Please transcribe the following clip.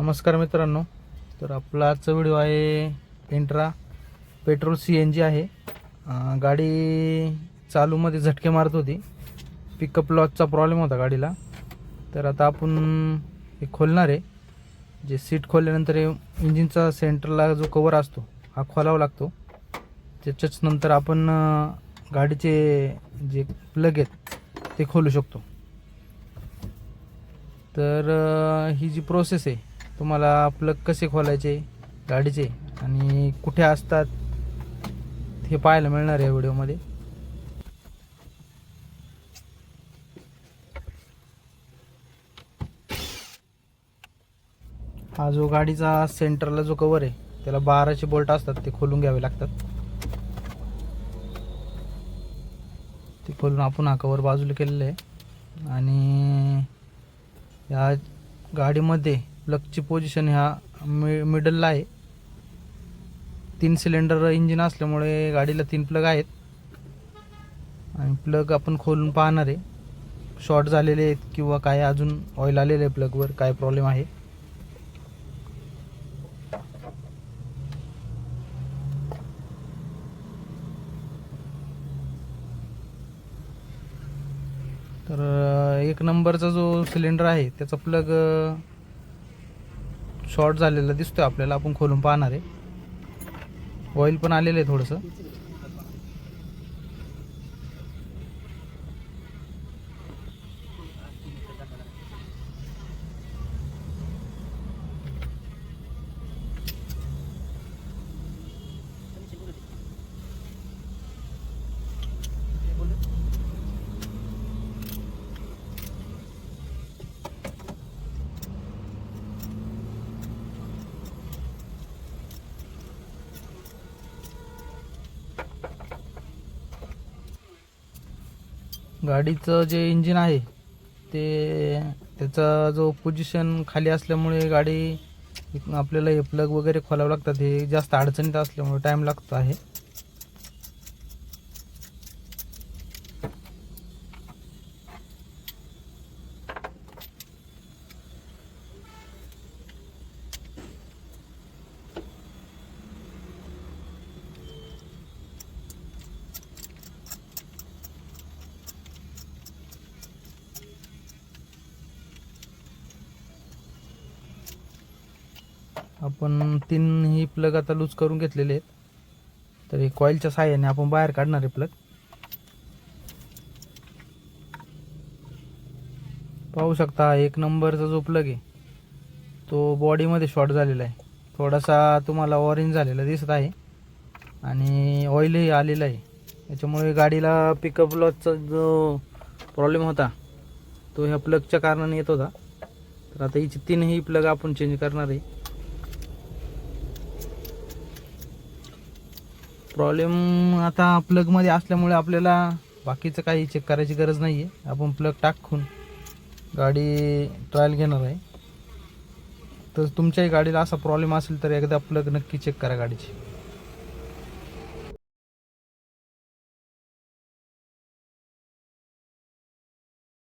नमस्कार मित्रांनो. तर आपला आजचा व्हिडिओ आहे Intra petrol C N G आहे. गाडी चालूमध्ये झटके मारत होती. पिकअप लॉसचा प्रॉब्लेम होता गाडीला. तर आता आपण हे खोलणार आहे. जे सीट खोलल्यानंतर इंजिनचा सेंटरला जो कवर असतो हा खोलावा लागतो. त्याच्याच नंतर आपण गाडीचे जे प्लग आहेत ते खोलू शकतो. तर ही जी प्रोसेस आहे तुम्हाला प्लग कसे खोलायचे गाडीचे आणि कुठे असतात हे पाहायला मिळणार आहे या व्हिडिओमध्ये हा जो गाडीचा सेंटरला जो कवर आहे त्याला बाराचे बोल्ट असतात ते खोलून घ्यावे लागतात. ते खोलून आपण हा कवर बाजूला केलेलं आहे. आणि या गाडीमध्ये प्लगची पोझिशन ह्या मि मिडलला आहे. तीन सिलेंडर इंजिन असल्यामुळे गाडीला तीन प्लग आहेत. आणि प्लग आपण खोलून पाहणार आहे. शॉर्ट झालेले आहेत किंवा काय अजून ऑइल आलेलं आहे प्लगवर काय प्रॉब्लेम आहे. तर एक नंबरचा जो सिलेंडर आहे त्याचा प्लग शॉर्ट झालेला दिसतोय आपल्याला. आपण खोलून पाहणार आहे. ऑइल पण आलेलं आहे थोडंसं. गाडीचं जे इंजिन आहे ते त्याचा जो पोजिशन खाली असल्यामुळे गाडी आपल्याला हे प्लग वगैरे खोलावं लागतात. हे जास्त अडचणीत असल्यामुळे टाईम लागतो आहे. आपण तीनही प्लग आता लूज करून घेतलेले आहेत. तर हे कॉईलच्या साह्याने आपण बाहेर काढणार आहे प्लग पाहू शकता हा एक नंबरचा जो प्लग आहे तो बॉडीमध्ये शॉर्ट झालेला आहे. थोडासा तुम्हाला ऑरेंज झालेला दिसत आहे आणि ऑइलही आलेलं आहे. त्याच्यामुळे गाडीला पिकअप लॉसचा जो प्रॉब्लेम होता तो ह्या प्लगच्या कारणाने येत होता. तर आता हिचे तीनही प्लग आपण चेंज करणार आहे. प्रॉब्लेम आता प्लगमध्ये असल्यामुळे आपल्याला बाकीचं काही चेक करायची गरज नाही आहे आपण प्लग टाकून गाडी ट्रायल घेणार आहे. तर तुमच्याही गाडीला असा प्रॉब्लेम असेल तर एकदा प्लग नक्की चेक करा गाडीची.